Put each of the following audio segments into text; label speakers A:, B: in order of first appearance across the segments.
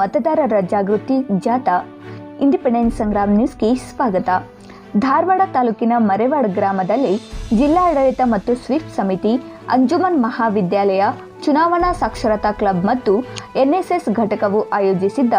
A: ಮತದಾರರ ಜಾಗೃತಿ ಜಾಥಾ. ಇಂಡಿಪೆಂಡೆನ್ಸ್ ಸಂಗ್ರಾಮ್ ನ್ಯೂಸ್ಗೆ ಸ್ವಾಗತ. ಧಾರವಾಡ ತಾಲೂಕಿನ ಮರೆವಾಡ ಗ್ರಾಮದಲ್ಲಿ ಜಿಲ್ಲಾಡಳಿತ ಮತ್ತು ಸ್ವಿಪ್ ಸಮಿತಿ, ಅಂಜುಮನ್ ಮಹಾವಿದ್ಯಾಲಯ, ಚುನಾವಣಾ ಸಾಕ್ಷರತಾ ಕ್ಲಬ್ ಮತ್ತು ಎನ್ಎಸ್ಎಸ್ ಘಟಕವು ಆಯೋಜಿಸಿದ್ದ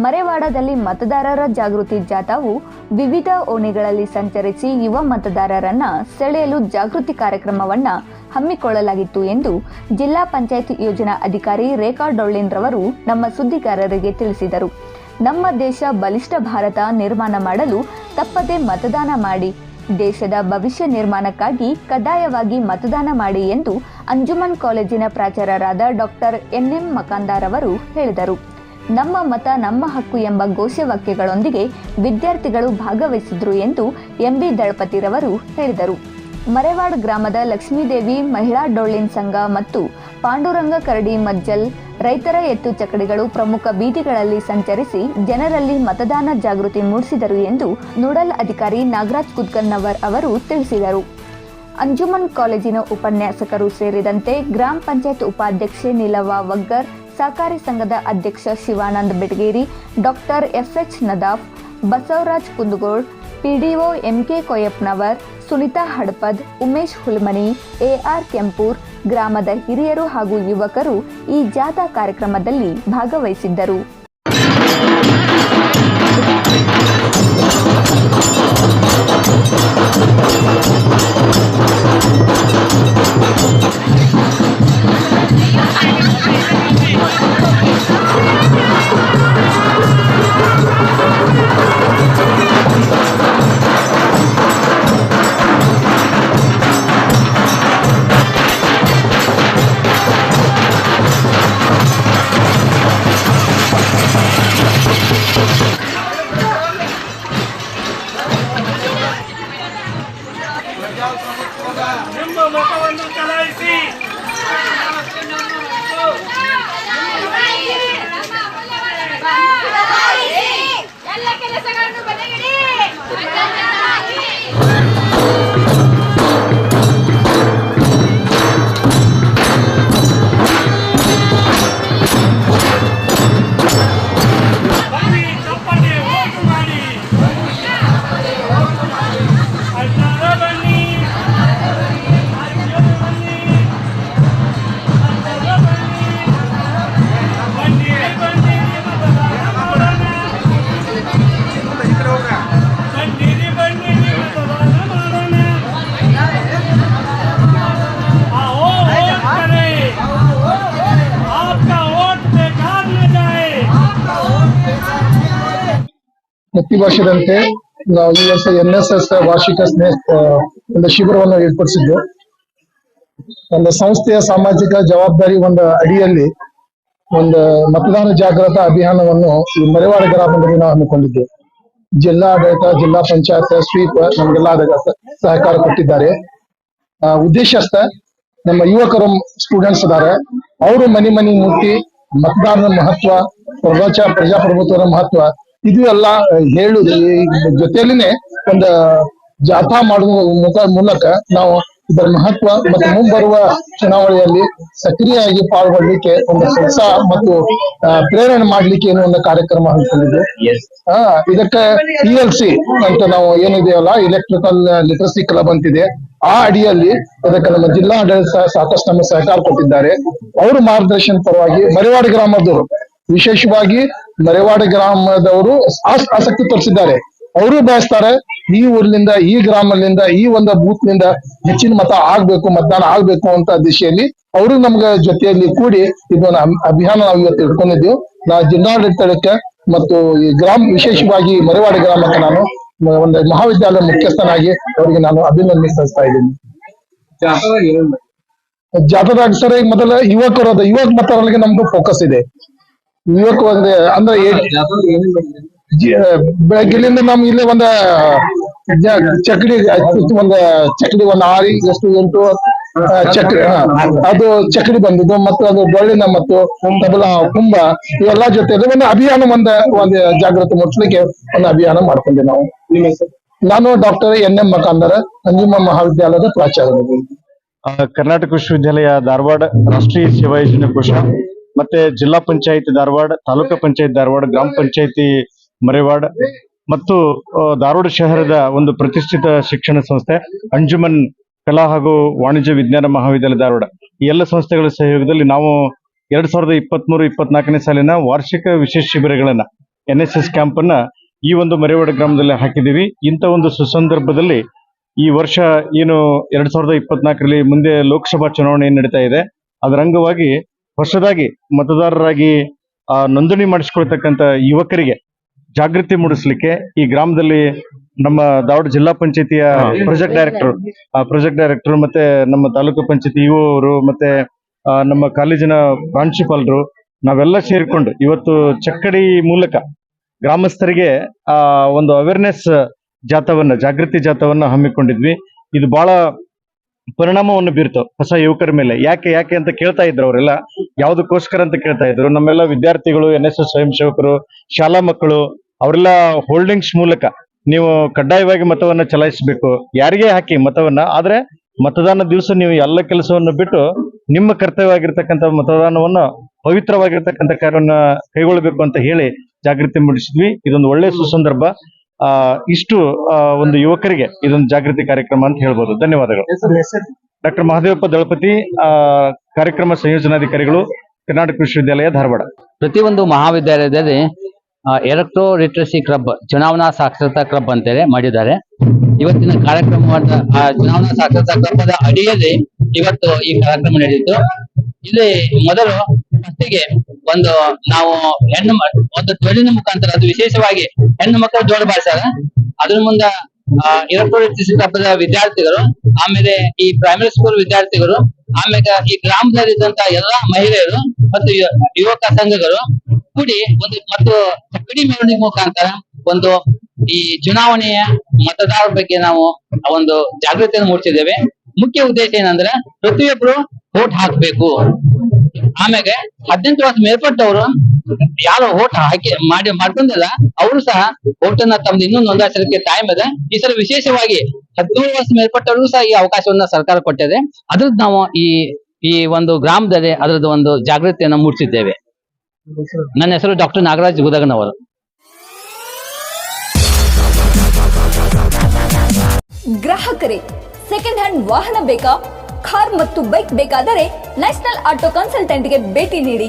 A: ಮರೆವಾಡದಲ್ಲಿ ಮತದಾರರ ಜಾಗೃತಿ ಜಾಥಾವು ವಿವಿಧ ಓಣಿಗಳಲ್ಲಿ ಸಂಚರಿಸಿ ಯುವ ಮತದಾರರನ್ನ ಸೆಳೆಯಲು ಜಾಗೃತಿ ಕಾರ್ಯಕ್ರಮವನ್ನು ಹಮ್ಮಿಕೊಳ್ಳಲಾಗಿತ್ತು ಎಂದು ಜಿಲ್ಲಾ ಪಂಚಾಯತ್ ಯೋಜನಾ ಅಧಿಕಾರಿ ರೇಖಾ ಡೊಳ್ಳೇಂದ್ರವರು ರವರು ನಮ್ಮ ಸುದ್ದಿಗಾರರಿಗೆ ತಿಳಿಸಿದರು. ನಮ್ಮ ದೇಶ ಬಲಿಷ್ಠ ಭಾರತ ನಿರ್ಮಾಣ ಮಾಡಲು ತಪ್ಪದೆ ಮತದಾನ ಮಾಡಿ. ದೇಶದ ಭವಿಷ್ಯ ನಿರ್ಮಾಣಕ್ಕಾಗಿ ಕಡ್ಡಾಯವಾಗಿ ಮತದಾನ ಮಾಡಿ ಎಂದು ಅಂಜುಮನ್ ಕಾಲೇಜಿನ ಪ್ರಾಚಾರ್ಯರಾದ ಡಾಕ್ಟರ್ ಎನ್ಎಂ ಮಕಾಂದಾರ್ ಅವರು ಹೇಳಿದರು. ನಮ್ಮ ಮತ ನಮ್ಮ ಹಕ್ಕು ಎಂಬ ಘೋಷವಾಕ್ಯಗಳೊಂದಿಗೆ ವಿದ್ಯಾರ್ಥಿಗಳು ಭಾಗವಹಿಸಿದ್ರು ಎಂದು ಎಂಬಿ ದಳಪತಿರವರು ಹೇಳಿದರು. ಮರೆವಾಡ್ ಗ್ರಾಮದ ಲಕ್ಷ್ಮೀದೇವಿ ಮಹಿಳಾ ಡೊಳ್ಳಿನ್ ಸಂಘ ಮತ್ತು ಪಾಂಡುರಂಗ ಕರಡಿ ಮಜ್ಜಲ್ ರೈತರ ಎತ್ತು ಚಕಡಿಗಳು ಪ್ರಮುಖ ಬೀದಿಗಳಲ್ಲಿ ಸಂಚರಿಸಿ ಜನರಲ್ಲಿ ಮತದಾನ ಜಾಗೃತಿ ಮೂಡಿಸಿದರು ಎಂದು ನೋಡಲ್ ಅಧಿಕಾರಿ ನಾಗರಾಜ್ ಕುದ್ಕನ್ನವರ್ ಅವರು ತಿಳಿಸಿದರು. ಅಂಜುಮನ್ ಕಾಲೇಜಿನ ಉಪನ್ಯಾಸಕರು ಸೇರಿದಂತೆ ಗ್ರಾಮ ಪಂಚಾಯತ್ ಉಪಾಧ್ಯಕ್ಷೆ ನಿಲವ ವಗ್ಗರ್ ಸಹಕಾರಿ ಸಂಘದ ಅಧ್ಯಕ್ಷ Shivanand Betageri, doctor FH Nadaf, Basavaraj Kundagol, PDO MK Koyyappanavar Sunita Hadapad, Umesh Hulmani, AR Kempur ಗ್ರಾಮದ ಹಿರಿಯರು ಹಾಗೂ ಯುವಕರು ಈ ಜಾಥಾ ಕಾರ್ಯಕ್ರಮದಲ್ಲಿ ಭಾಗವಹಿಸಿದ್ದರು.
B: ಪ್ರತಿ ವರ್ಷದಂತೆ ನಾವು ಈ ವರ್ಷ ಎನ್ ಎಸ್ ಎಸ್ ವಾರ್ಷಿಕ ಸ್ನೇಹ ಒಂದು ಶಿಬಿರವನ್ನು ಏರ್ಪಡಿಸಿದ್ದು. ಒಂದು ಸಂಸ್ಥೆಯ ಸಾಮಾಜಿಕ ಜವಾಬ್ದಾರಿ ಒಂದು ಅಡಿಯಲ್ಲಿ ಒಂದು ಮತದಾನ ಜಾಗೃತ ಅಭಿಯಾನವನ್ನು ಈ ಮರೆವಾಡ ಗ್ರಾಮದಲ್ಲಿ ನಾವು ಜಿಲ್ಲಾ ಆಡಳಿತ ಜಿಲ್ಲಾ ಪಂಚಾಯತ್ ಸ್ವೀಪ್ ನಮಗೆಲ್ಲ ಸಹಕಾರ ಕೊಟ್ಟಿದ್ದಾರೆ. ಆ, ಉದ್ದೇಶಸ್ಥ ನಮ್ಮ ಯುವಕರು ಸ್ಟೂಡೆಂಟ್ಸ್ ಇದಾರೆ ಅವರು ಮನೆ ಮನೆ ಮುಟ್ಟಿ ಮತದಾನದ ಮಹತ್ವ ಪ್ರಜಾ ಪ್ರಜಾಪ್ರಭುತ್ವದ ಮಹತ್ವ ಇದು ಎಲ್ಲ ಹೇಳುದು ಜೊತೆಯಲ್ಲಿನೇ ಒಂದು ಜಾಥಾ ಮಾಡುವ ಮುಖ ಮೂಲಕ ನಾವು ಇದರ ಮಹತ್ವ ಮತ್ತು ಮುಂಬರುವ ಚುನಾವಣೆಯಲ್ಲಿ ಸಕ್ರಿಯವಾಗಿ ಪಾಲ್ಗೊಳ್ಳಿಕ್ಕೆ ಒಂದು ಕೆಲಸ ಮತ್ತು ಆ, ಪ್ರೇರಣೆ ಮಾಡ್ಲಿಕ್ಕೆ ಏನೋ ಒಂದು ಕಾರ್ಯಕ್ರಮ ಹಮ್ಮಿಕೊಂಡಿದ್ದು ಹಾ ಇದಕ್ಕೆ ಇ ಎಲ್ ಸಿ ಅಂತ ನಾವು ಏನಿದೆಯಲ್ಲ ಎಲೆಕ್ಟ್ರಿಕಲ್ ಲಿಟ್ರಸಿ ಕ್ಲಬ್ ಅಂತಿದೆ. ಆ ಅಡಿಯಲ್ಲಿ ಅದಕ್ಕೆ ನಮ್ಮ ಜಿಲ್ಲಾ ಆಡಳಿತ ಸಾಕಷ್ಟು ನಮ್ಮ ಸಹಕಾರ ಕೊಟ್ಟಿದ್ದಾರೆ. ಅವರು ಮಾರ್ಗದರ್ಶನ ಪರವಾಗಿ ಮರಿವಾಡಿ ಗ್ರಾಮದವರು ವಿಶೇಷವಾಗಿ ಮರೆವಾಡ ಗ್ರಾಮದವರು ಆಸ್- ಆಸಕ್ತಿ ತೋರಿಸಿದ್ದಾರೆ. ಅವರು ಬಯಸ್ತಾರೆ ಈ ಊರಿನಿಂದ ಈ ಗ್ರಾಮದಿಂದ ಈ ಒಂದು ಬೂತ್ನಿಂದ ಹೆಚ್ಚಿನ ಮತ ಆಗ್ಬೇಕು ಮತದಾನ ಆಗ್ಬೇಕು ಅಂತ ದಿಶೆಯಲ್ಲಿ ಅವರು ನಮ್ಗ ಜೊತೆಯಲ್ಲಿ ಕೂಡಿ ಇದನ್ನ ಅಭಿ- ಅಭಿಯಾನ ನಾವು ಇವತ್ತು ಇಟ್ಕೊಂಡಿದ್ದೀವಿ. ನಾ ಜಿಲ್ಲಾಡಳಿತಕ್ಕೆ ಮತ್ತು ಈ ಗ್ರಾಮ ವಿಶೇಷವಾಗಿ ಮರೆವಾಡ ಗ್ರಾಮಕ್ಕೆ ನಾನು ಒಂದು ಮಹಾವಿದ್ಯಾಲಯ ಮುಖ್ಯಸ್ಥನಾಗಿ ಅವರಿಗೆ ನಾನು ಅಭಿನಂದನೆ ಸಲ್ಲಿಸ್ತಾ ಇದ್ದೀನಿ ಜಾಥಾದಾಗ ಸರ್ ಈಗ ಮೊದಲ ಯುವಕರು ಅದ. ಯುವಕ ಮತದಾರರಿಗೆ ನಮ್ದು ಫೋಕಸ್ ಇದೆ. ಯುವಕ ಒಂದು ಅಂದ್ರೆ ಬೆಳಗ್ಗೆಲಿಂದ ನಮ್ ಇಲ್ಲಿ ಒಂದ ಚಕ್ಡಿ ಒಂದ ಚಕ್ಡಿ ಒಂದ್ ಆರಿ ಎಷ್ಟು ಎಂಟು ಚಕ್ಡಿ ಹಾ, ಅದು ಚಕ್ಡಿ ಬಂದಿದ್ದು ಮತ್ತು ಅದು ಡೊಳ್ಳಿನ ಮತ್ತು ತಬಲ ಕುಂಭ ಇವೆಲ್ಲ ಜೊತೆ ಒಂದು ಅಭಿಯಾನ ಒಂದ ಒಂದು ಜಾಗೃತಿ ಮೂಡಿಸ್ಲಿಕ್ಕೆ ಒಂದು ಅಭಿಯಾನ ಮಾಡ್ಕೊಂಡೆ ನಾವು. ನಾನು doctor N M Makandar Anjuma ಮಹಾವಿದ್ಯಾಲಯದ ಪ್ರಾಚಾರ್ಯ.
C: ಆ, ಕರ್ನಾಟಕ ವಿಶ್ವವಿದ್ಯಾಲಯ ಧಾರವಾಡ ರಾಷ್ಟ್ರೀಯ ಸೇವಾ ಯೋಜನೆ ಕೋಶ ಮತ್ತೆ ಜಿಲ್ಲಾ ಪಂಚಾಯತ್ ಧಾರವಾಡ, ತಾಲೂಕಾ ಪಂಚಾಯತ್ ಧಾರವಾಡ, ಗ್ರಾಮ ಪಂಚಾಯತಿ ಮರೇವಾಡ ಮತ್ತು ಧಾರವಾಡ ಶಹರದ ಒಂದು ಪ್ರತಿಷ್ಠಿತ ಶಿಕ್ಷಣ ಸಂಸ್ಥೆ ಅಂಜುಮನ್ ಕಲಾ ಹಾಗೂ ವಾಣಿಜ್ಯ ವಿಜ್ಞಾನ ಮಹಾವಿದ್ಯಾಲಯ ಧಾರವಾಡ. ಈ ಎಲ್ಲ ಸಂಸ್ಥೆಗಳ ಸಹಯೋಗದಲ್ಲಿ ನಾವು ಎರಡ್ ಸಾವಿರದ ಇಪ್ಪತ್ಮೂರು, ಇಪ್ಪತ್ನಾಲ್ಕನೇ ಸಾಲಿನ ವಾರ್ಷಿಕ ವಿಶೇಷ ಶಿಬಿರಗಳನ್ನ ಎನ್ ಎಸ್ ಎಸ್ ಕ್ಯಾಂಪ್ ಅನ್ನ ಈ ಒಂದು ಮರೇವಾಡ ಗ್ರಾಮದಲ್ಲಿ ಹಾಕಿದ್ದೀವಿ. ಇಂಥ ಒಂದು ಸುಸಂದರ್ಭದಲ್ಲಿ ಈ ವರ್ಷ ಏನು ಎರಡ್ ಸಾವಿರದ ಇಪ್ಪತ್ನಾಲ್ಕರಲ್ಲಿ ಮುಂದೆ ಲೋಕಸಭಾ ಚುನಾವಣೆ ನಡೀತಾ ಇದೆ. ಅದರ ಅಂಗವಾಗಿ ಹೊಸದಾಗಿ ಮತದಾರರಾಗಿ ಆ, ನೋಂದಣಿ ಮಾಡಿಸ್ಕೊಳ್ತಕ್ಕಂಥ ಯುವಕರಿಗೆ ಜಾಗೃತಿ ಮೂಡಿಸ್ಲಿಕ್ಕೆ ಈ ಗ್ರಾಮದಲ್ಲಿ ನಮ್ಮ ದಾವಡ ಜಿಲ್ಲಾ ಪಂಚಾಯತಿಯ ಪ್ರಾಜೆಕ್ಟ್ ಡೈರೆಕ್ಟರ್ ಪ್ರಾಜೆಕ್ಟ್ ಡೈರೆಕ್ಟರ್ ಮತ್ತೆ ನಮ್ಮ ತಾಲೂಕು ಪಂಚಾಯತಿ ಇಒ ಅವರು ಮತ್ತೆ ನಮ್ಮ ಕಾಲೇಜಿನ ಪ್ರಾಂಶುಪಾಲರು ನಾವೆಲ್ಲ ಸೇರಿಕೊಂಡು ಇವತ್ತು ಚಕ್ಕಡಿ ಮೂಲಕ ಗ್ರಾಮಸ್ಥರಿಗೆ ಆ ಒಂದು ಅವೇರ್ನೆಸ್ ಜಾಥವನ್ನ ಜಾಗೃತಿ ಜಾಥಾವನ್ನ ಹಮ್ಮಿಕೊಂಡಿದ್ವಿ. ಇದು ಬಹಳ ಪರಿಣಾಮವನ್ನು ಬೀರ್ತು ಹೊಸ ಯುವಕರ ಮೇಲೆ. ಯಾಕೆ ಯಾಕೆ ಅಂತ ಕೇಳ್ತಾ ಇದ್ರು ಅವರೆಲ್ಲ. ಯಾವುದಕ್ಕೋಸ್ಕರ ಅಂತ ಕೇಳ್ತಾ ಇದ್ರು? ನಮ್ಮೆಲ್ಲ ವಿದ್ಯಾರ್ಥಿಗಳು ಎನ್ ಎಸ್ ಎಸ್ ಶಾಲಾ ಮಕ್ಕಳು, ಅವರೆಲ್ಲ ಹೋಲ್ಡಿಂಗ್ಸ್ ಮೂಲಕ ನೀವು ಕಡ್ಡಾಯವಾಗಿ ಮತವನ್ನ ಚಲಾಯಿಸಬೇಕು. ಯಾರಿಗೆ ಹಾಕಿ ಮತವನ್ನ? ಆದ್ರೆ ಮತದಾನ ದಿವಸ ನೀವು ಎಲ್ಲ ಕೆಲಸವನ್ನು ಬಿಟ್ಟು ನಿಮ್ಮ ಕರ್ತವ್ಯವಾಗಿರ್ತಕ್ಕಂಥ ಮತದಾನವನ್ನು ಪವಿತ್ರವಾಗಿರ್ತಕ್ಕಂಥ ಕಾರ್ಯವನ್ನ ಕೈಗೊಳ್ಳಬೇಕು ಅಂತ ಹೇಳಿ ಜಾಗೃತಿ ಮೂಡಿಸಿದ್ವಿ. ಇದೊಂದು ಒಳ್ಳೆ ಸುಸಂದರ್ಭ. ಆ, ಇಷ್ಟು ಒಂದು ಯುವಕರಿಗೆ ಇದೊಂದು ಜಾಗೃತಿ ಕಾರ್ಯಕ್ರಮ ಅಂತ ಹೇಳ್ಬೋದು. ಧನ್ಯವಾದಗಳು. ಡಾಕ್ಟರ್ ಮಹದೇವಪ್ಪ ದಳಪತಿ ಕಾರ್ಯಕ್ರಮ ಸಂಯೋಜನಾಧಿಕಾರಿಗಳು, ಕರ್ನಾಟಕ ವಿಶ್ವವಿದ್ಯಾಲಯ ಧಾರವಾಡ.
D: ಪ್ರತಿಯೊಂದು ಮಹಾವಿದ್ಯಾಲಯದಲ್ಲಿ ಎಲೆಕ್ಟ್ರೋ ಲಿಟ್ರಸಿ ಕ್ಲಬ್, ಚುನಾವಣಾ ಸಾಕ್ಷರತಾ ಕ್ಲಬ್ ಅಂತೇಳಿ ಮಾಡಿದ್ದಾರೆ. ಇವತ್ತಿನ ಕಾರ್ಯಕ್ರಮವಾದ ಚುನಾವಣಾ ಸಾಕ್ಷರತಾ ಕ್ಲಬ್ ಅಡಿಯಲ್ಲಿ ಇವತ್ತು ಈ ಕಾರ್ಯಕ್ರಮ ನಡೆಯಿತು ಇಲ್ಲಿ ಮೊದಲು ಫಸ್ಟಿಗೆ ಒಂದು, ನಾವು ಹೆಣ್ಣು ಒಂದು ತೊಳಿನ ಮುಖಾಂತರ, ಅದು ವಿಶೇಷವಾಗಿ ಹೆಣ್ಣು ಮಕ್ಕಳು ಜೋಡ ಬಾರಿಸ್ಯಾರ ಅದ್ರ ಮುಂದ ಎಲೆಕ್ಟ್ರೋ ಲಿಟ್ರಸಿ ಕ್ಲಬ್ ವಿದ್ಯಾರ್ಥಿಗಳು, ಆಮೇಲೆ ಈ ಪ್ರೈಮರಿ ಸ್ಕೂಲ್ ವಿದ್ಯಾರ್ಥಿಗಳು ಆಮೇಲೆ ಈ ಗ್ರಾಮದಲ್ಲಿದ್ದಂತ ಎಲ್ಲಾ ಮಹಿಳೆಯರು ಮತ್ತು ಯುವಕ ಸಂಘಗಳು ಕೂಡಿ ಒಂದು, ಮತ್ತು ಕಡಿ ಮೆರವಣಿಗೆ ಮುಖಾಂತರ ಒಂದು ಈ ಚುನಾವಣೆಯ ಮತದಾರರ ಬಗ್ಗೆ ನಾವು ಒಂದು ಜಾಗೃತಿಯನ್ನು ಮೂಡಿಸಿದ್ದೇವೆ. ಮುಖ್ಯ ಉದ್ದೇಶ ಏನಂದ್ರೆ ಪ್ರತಿಯೊಬ್ರು ವೋಟ್ ಹಾಕ್ಬೇಕು. ಆಮೇಲೆ ಹದಿನೆಂಟು ವರ್ಷ ಮೇಲ್ಪಟ್ಟವರು ಯಾರು ಓಟ್ ಹಾಕಿ ಮಾಡಿ ಮಾಡ್ಕೊಂಡಿಲ್ಲ, ಅವರು ಸಹ ಓಟನ್ನ ತಮ್ದು ಇನ್ನೂ ನೋಂದಾಯಿಸಲಿಕ್ಕೆ ಟೈಮ್ ಇದೆ. ಈ ಸಲ ವಿಶೇಷವಾಗಿ ಹದಿನೇಳು ವರ್ಷ ಮೇಲ್ಪಟ್ಟವರು ಸಹ ಈ ಅವಕಾಶವನ್ನ ಸರ್ಕಾರ ಕೊಟ್ಟಿದೆ. ಅದ್ರದ್ದು ನಾವು ಈ ಈ ಒಂದು ಗ್ರಾಮದಲ್ಲಿ ಅದರದ್ದು ಒಂದು ಜಾಗೃತಿಯನ್ನ ಮೂಡಿಸಿದ್ದೇವೆ. ನನ್ನ ಹೆಸರು ಡಾಕ್ಟರ್ ನಾಗರಾಜ್ ಗುದಗನವರು.
A: ಗ್ರಾಹಕರೇ ಸೆಕೆಂಡ್ ಹ್ಯಾಂಡ್ ವಾಹನ ಬೇಕಾ? ಕಾರ್ ಮತ್ತು ಬೈಕ್ ಬೇಕಾದರೆ ನ್ಯಾಷನಲ್ ಆಟೋ ಕನ್ಸಲ್ಟೆಂಟ್ಗೆ ಭೇಟಿ ನೀಡಿ.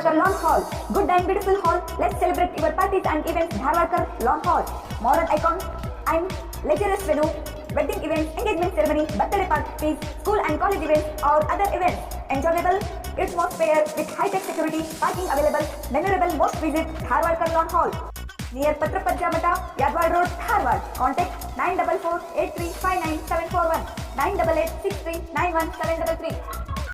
A: Dharwarkar Lawn Hall. Good and beautiful hall. Let's celebrate your parties and events. Dharwarkar Lawn Hall. Modern icon and luxurious venue. Wedding events, engagement ceremony, birthday parties, school and college events or other events. Enjoyable atmosphere with high-tech security, parking available. Memorable most visit Dharwarkar Lawn Hall. Near Patrapajja Mata, Yadwad Road, Dharwad. Contact 944 8359